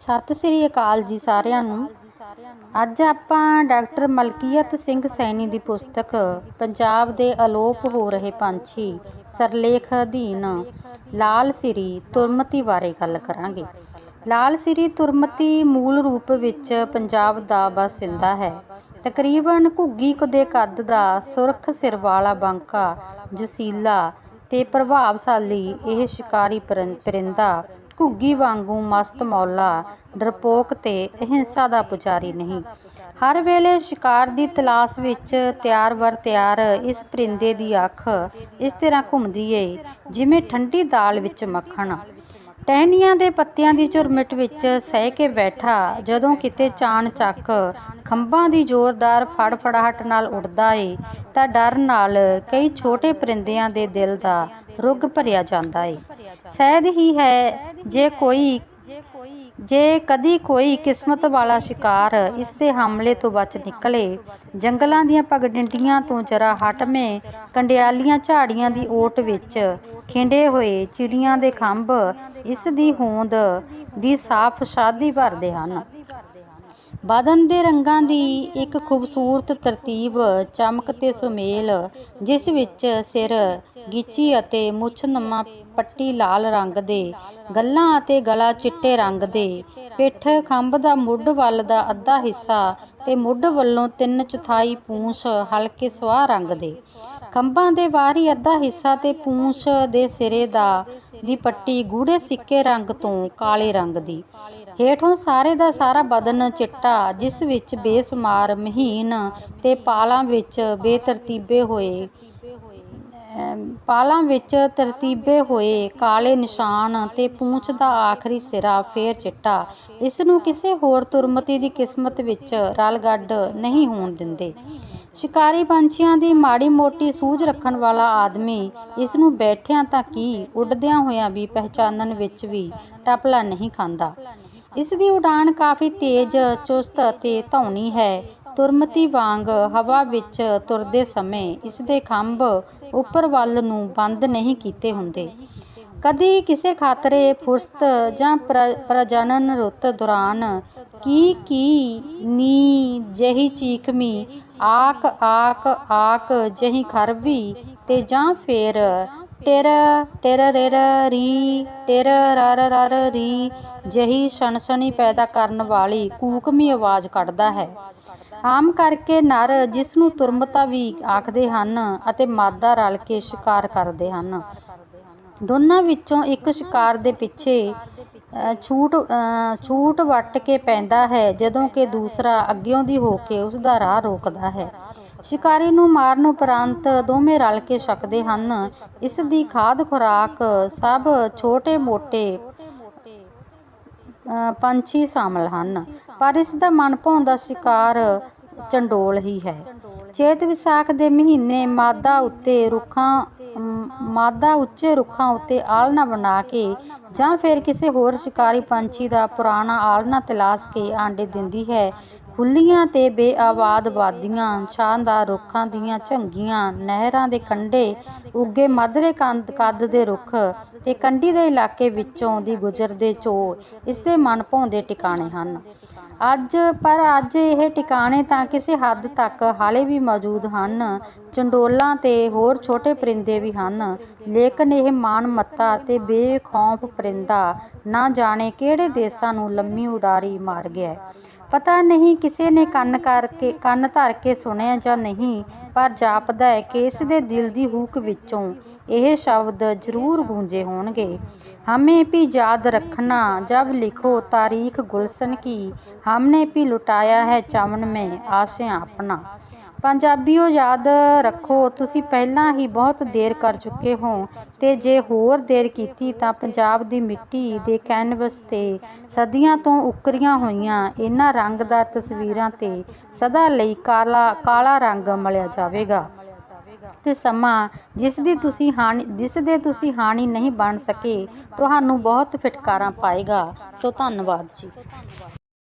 ਸਤਿ ਸ੍ਰੀ ਅਕਾਲ ਜੀ ਸਾਰਿਆਂ ਨੂੰ। ਅੱਜ ਆਪਾਂ ਡਾਕਟਰ ਮਲਕੀਅਤ ਸਿੰਘ ਸੈਣੀ ਦੀ ਪੁਸਤਕ ਪੰਜਾਬ ਦੇ ਅਲੋਪ ਹੋ ਰਹੇ ਪੰਛੀ ਸਰਲੇਖ ਅਧੀਨ ਲਾਲ ਸਿਰੀ ਤੁਰਮਤੀ ਬਾਰੇ ਗੱਲ ਕਰਾਂਗੇ। ਲਾਲ ਸਿਰੀ ਤੁਰਮਤੀ ਮੂਲ ਰੂਪ ਵਿੱਚ ਪੰਜਾਬ ਦਾ ਬਾਸਿੰਦਾ ਹੈ। ਤਕਰੀਬਨ ਘੁੱਗੀ ਕੁ ਦੇ ਕੱਦ ਦਾ ਸੁਰਖ ਸਿਰ ਵਾਲਾ ਬਾਂਕਾ, ਜੁਸੀਲਾ ਤੇ ਪ੍ਰਭਾਵਸ਼ਾਲੀ ਇਹ ਸ਼ਿਕਾਰੀ ਪਰਿੰਦਾ ਘੁੱਗੀ ਵਾਂਗੂ ਮਸਤ ਮੌਲਾ, ਡਰਪੋਕ ਤੇ ਅਹਿੰਸਾ ਦਾ ਪੁਜਾਰੀ ਨਹੀਂ। ਹਰ ਵੇਲੇ ਸ਼ਿਕਾਰ ਦੀ ਤਲਾਸ਼ ਵਿੱਚ ਤਿਆਰ ਵਰ ਤਿਆਰ ਇਸ ਪਰਿੰਦੇ ਦੀ ਅੱਖ ਇਸ ਤਰ੍ਹਾਂ ਘੁੰਮਦੀ ਏ, ਜਿਵੇਂ ਠੰਡੀ ਦਾਲ ਵਿੱਚ ਮੱਖਣ। ਟਹਿਨੀਆਂ ਦੇ ਪੱਤਿਆਂ ਦੀ ਝੁਰਮਟ ਵਿੱਚ ਸਹਿ ਕੇ ਬੈਠਾ, ਜਦੋਂ ਕਿਤੇ ਚਾਣ ਚੱਕ ਖੰਭਾਂ ਦੀ ਜ਼ੋਰਦਾਰ ਫੜਫੜਾਹਟ ਨਾਲ ਉੱਡਦਾ ਏ, ਤਾਂ ਡਰ ਨਾਲ ਕਈ ਛੋਟੇ ਪਰਿੰਦਿਆਂ ਦੇ ਦਿਲ ਦਾ ਰੁੱਗ ਭਰਿਆ ਜਾਂਦਾ ਏ। ਸਹਿਦ ਹੀ ਹੈ ਜੇ ਕੋਈ, ਜੇ ਕਦੀ ਕੋਈ ਕਿਸਮਤ ਵਾਲਾ ਸ਼ਿਕਾਰ ਇਸ ਦੇ ਹਮਲੇ ਤੋਂ ਬਚ ਨਿਕਲੇ, ਜੰਗਲਾਂ ਦੀਆਂ ਪਗਡੰਡੀਆਂ ਤੋਂ ਜਰਾ ਹਟਵੇਂ ਕੰਡਿਆਲੀਆਂ ਝਾੜੀਆਂ ਦੀ ਓਟ ਵਿੱਚ ਖਿੰਡੇ ਹੋਏ ਚਿੜੀਆਂ ਦੇ ਖੰਭ ਇਸ ਦੀ ਹੋਂਦ ਦੀ ਸਾਫ਼ ਸ਼ਾਦੀ ਭਰਦੇ ਹਨ। ਬਦਨ ਦੇ ਰੰਗਾਂ ਦੀ ਇੱਕ ਖੂਬਸੂਰਤ ਤਰਤੀਬ, ਚਮਕ ਤੇ ਸੁਮੇਲ, ਜਿਸ ਵਿੱਚ ਸਿਰ ਗਿੱਚੀ ਅਤੇ ਮੁੱਛ ਨਮਾ ਪੱਟੀ ਲਾਲ ਰੰਗ ਦੇ, ਗੱਲਾਂ ਅਤੇ ਗਲਾ ਚਿੱਟੇ ਰੰਗ ਦੇ, ਪਿੱਠ ਖੰਭ ਦਾ ਮੁੱਢ ਵੱਲ ਦਾ ਅੱਧਾ ਹਿੱਸਾ ਤੇ ਮੁੱਢ ਵੱਲੋਂ ਤਿੰਨ ਚੌਥਾਈ ਪੂੰਛ ਹਲਕੇ ਸੁਆਹ ਰੰਗ ਦੇ। ਖੰਭਾਂ ਦੇ ਵਾਰੀ ਅੱਧਾ ਹਿੱਸਾ ਤੇ ਪੂੰਛ ਦੇ ਸਿਰੇ ਦਾ ਦੀ ਪੱਟੀ ਗੂੜੇ ਸਿੱਕੇ ਰੰਗ ਤੋਂ ਕਾਲੇ ਰੰਗ ਦੀ। ਹੇਠੋਂ ਸਾਰੇ ਦਾ ਸਾਰਾ ਬਦਨ ਚਿੱਟਾ, ਜਿਸ ਵਿੱਚ ਬੇਸੁਮਾਰ ਮਹੀਨ ਤੇ ਪਾਲਾਂ ਵਿੱਚ ਬੇਤਰਤੀਬੇ ਹੋਏ। ਪਾਲਾਂ ਵਿੱਚ ਤਰਤੀਬੇ ਹੋਏ, ਕਾਲੇ ਨਿਸ਼ਾਨ ਅਤੇ ਪੂੰਛ ਦਾ ਆਖਰੀ ਸਿਰਾ, ਫੇਰ ਚਿੱਟਾ। ਇਸ ਨੂੰ ਕਿਸੇ ਹੋਰ ਤੁਰਮਤੀ ਦੀ ਕਿਸਮਤ ਵਿੱਚ ਰਲਗੱਡ ਨਹੀਂ ਹੋਣ ਦਿੰਦੇ। ਸ਼ਿਕਾਰੀ ਪੰਛੀਆਂ ਦੀ ਮਾੜੀ ਮੋਟੀ ਸੂਝ ਰੱਖਣ ਵਾਲਾ ਆਦਮੀ ਇਸ ਨੂੰ ਬੈਠਿਆਂ ਤਾਂ ਕੀ, ਉੱਡਦਿਆਂ ਹੋਇਆਂ ਵੀ ਪਹਿਚਾਨਣ ਵਿੱਚ ਵੀ ਟਪਲਾ ਨਹੀਂ ਖਾਂਦਾ। ਇਸ ਦੀ ਉਡਾਨ ਕਾਫੀ ਤੇਜ਼, ਚੁਸਤ ਅਤੇ ਧੌਣੀ ਹੈ। ਤੁਰਮਤੀ ਵਾਂਗ ਹਵਾ ਵਿੱਚ ਤੁਰਦੇ ਸਮੇਂ ਇਸ ਦੇ ਖੰਭ ਉੱਪਰ ਵੱਲ ਨੂੰ ਬੰਦ ਨਹੀਂ ਕੀਤੇ ਹੁੰਦੇ। ਕਦੀ ਕਿਸੇ ਖਾਤਰੇ ਫੁਰਸਤ ਜਾਂ ਪ੍ਰ- ਪ੍ਰਜਨਨ ਰੁੱਤ ਦੌਰਾਨ ਕੀ ਕੀ, ਨੀ, ਜਹੀ ਚੀਕਮੀ, ਆਕ ਆਕ ਆਕ ਜਹੀ ਖਰਵੀ ਤੇ ਜਾਂ ਫੇਰ ਟਿਰ ਟਿਰ ਰਿਰ ਰੀ ਟਿਰ ਰਰ ਰਰ ਰੀ ਜਹੀ ਸਨਸਨੀ ਪੈਦਾ ਕਰਨ ਵਾਲੀ ਕੂਕਮੀ ਆਵਾਜ਼ ਕੱਢਦਾ ਹੈ। ਆਮ ਕਰਕੇ ਨਰ ਜਿਸ ਨੂੰ ਤੁਰਮਤਾ ਵੀ ਆਖਦੇ ਹਨ ਅਤੇ ਮਾਦਾ ਰਲ ਕੇ ਸ਼ਿਕਾਰ ਕਰਦੇ ਹਨ। ਦੋਨਾਂ ਵਿੱਚੋਂ ਇੱਕ ਸ਼ਿਕਾਰ ਦੇ ਪਿੱਛੇ ਛੂਟ ਛੂਟ ਵੱਟ ਕੇ ਪੈਂਦਾ ਹੈ, ਜਦੋਂ ਕਿ ਦੂਸਰਾ ਅੱਗਿਓਂ ਦੀ ਹੋ ਕੇ ਉਸ ਦਾ ਰਾਹ ਰੋਕਦਾ ਹੈ। ਸ਼ਿਕਾਰੀ ਨੂੰ ਮਾਰਨ ਉਪਰੰਤ ਦੋਵੇਂ ਰਲ ਕੇ ਛਕਦੇ ਹਨ। ਇਸ ਦੀ ਖਾਦ ਖੁਰਾਕ ਸਭ ਛੋਟੇ ਮੋਟੇ ਪੰਛੀ ਸ਼ਾਮਲ ਹਨ। ਪਰ ਇਸ ਦਾ ਮਨ ਸ਼ਿਕਾਰ ਚੰਡੋਲ ਹੀ ਹੈ। ਚੇਤ ਵਿਸਾਖ ਦੇ ਮਹੀਨੇ ਮਾਦਾ ਉੱਤੇ ਰੁੱਖਾਂ ਮਾਦਾ ਉੱਚੇ ਰੁੱਖਾਂ ਉੱਤੇ ਆਲਣਾ ਬਣਾ ਕੇ ਜਾਂ ਫਿਰ ਕਿਸੇ ਹੋਰ ਸ਼ਿਕਾਰੀ ਪੰਛੀ ਦਾ ਪੁਰਾਣਾ ਆਲਣਾ ਤਲਾਸ਼ ਕੇ ਆਂਡੇ ਦਿੰਦੀ ਹੈ ਖੁੱਲੀਆਂ ਤੇ ਬੇਆਬਾਦ ਵਾਦੀਆਂ ਸ਼ਾਨਦਾਰ ਰੁੱਖਾਂ ਦੀਆਂ ਝੰਗੀਆਂ, ਨਹਿਰਾਂ ਦੇ ਕੰਢੇ, ਉੱਗੇ ਮਧਰੇ ਕੰਦ ਕੱਦ ਦੇ ਰੁੱਖ ਤੇ ਕੰਢੀ ਦੇ ਇਲਾਕੇ ਵਿੱਚੋਂ ਦੀ ਗੁਜ਼ਰਦੇ ਚੋ ਇਸ ਦੇ ਮਨ ਭਾਉਂਦੇ ਟਿਕਾਣੇ ਹਨ। ਅੱਜ ਪਰ ਅੱਜ ਇਹ ਟਿਕਾਣੇ ਤਾਂ ਕਿਸੇ ਹੱਦ ਤੱਕ ਹਾਲੇ ਵੀ ਮੌਜੂਦ ਹਨ। ਚੰਡੋਲਾਂ ਤੇ ਹੋਰ ਛੋਟੇ ਪਰਿੰਦੇ ਵੀ ਹਨ। ਲੇਕਿਨ ਇਹ ਮਾਨ ਮੱਤਾ ਤੇ ਬੇਖੌਫ ਪਰਿੰਦਾ ਨਾ ਜਾਣੇ ਕਿਹੜੇ ਦੇਸਾਂ ਨੂੰ ਲੰਮੀ ਉਡਾਰੀ ਮਾਰ ਗਿਆ ਪਤਾ ਨਹੀਂ ਕਿਸੇ ਨੇ ਕੰਨ ਕਰਕੇ, ਕੰਨ ਧਰ ਕੇ ਸੁਣਿਆ ਜਾਂ ਨਹੀਂ, ਪਰ ਜਾਪਦਾ ਹੈ ਕਿ ਇਸ ਦੇ ਦਿਲ ਦੀ ਹੂਕ ਵਿੱਚੋਂ ਇਹ ਸ਼ਬਦ ਜ਼ਰੂਰ ਗੂੰਜੇ ਹੋਣਗੇ। ਹਮੇ ਵੀ ਯਾਦ ਰੱਖਣਾ, ਜਬ ਲਿਖੋ ਤਾਰੀਖ ਗੁਲਸ਼ਨ ਕੀ, ਹਮਨੇ ਵੀ ਲੁਟਾਇਆ ਹੈ ਚਮਨ में ਆਸਿਆਂ ਆਪਣਾ। ਪੰਜਾਬੀਓ ਯਾਦ ਰੱਖੋ, ਤੁਸੀਂ ਪਹਿਲਾਂ ਹੀ ਬਹੁਤ ਦੇਰ ਕਰ ਚੁੱਕੇ ਹੋ ਤੇ ਜੇ ਹੋਰ ਦੇਰ ਕੀਤੀ ਤਾਂ ਪੰਜਾਬ ਦੀ ਮਿੱਟੀ ਦੇ ਕੈਨਵਸ ਤੇ ਸਦੀਆਂ ਤੋਂ ਉੱਕਰੀਆਂ ਹੋਈਆਂ ਇਹਨਾਂ ਰੰਗਦਾਰ ਤਸਵੀਰਾਂ ਤੇ ਸਦਾ ਲਈ ਕਾਲਾ ਕਾਲਾ ਰੰਗ ਮਲਿਆ ਜਾਵੇਗਾ। ਤੇ ਸਮਾਂ, ਜਿਸ ਦੀ ਤੁਸੀਂ ਹਾਨੀ ਜਿਸ ਦੇ ਤੁਸੀਂ ਹਾਨੀ ਨਹੀਂ ਬਣ ਸਕੇ, ਤੁਹਾਨੂੰ ਬਹੁਤ ਫਿਟਕਾਰਾਂ ਪਾਏਗਾ। ਸੋ ਧੰਨਵਾਦ ਜੀ।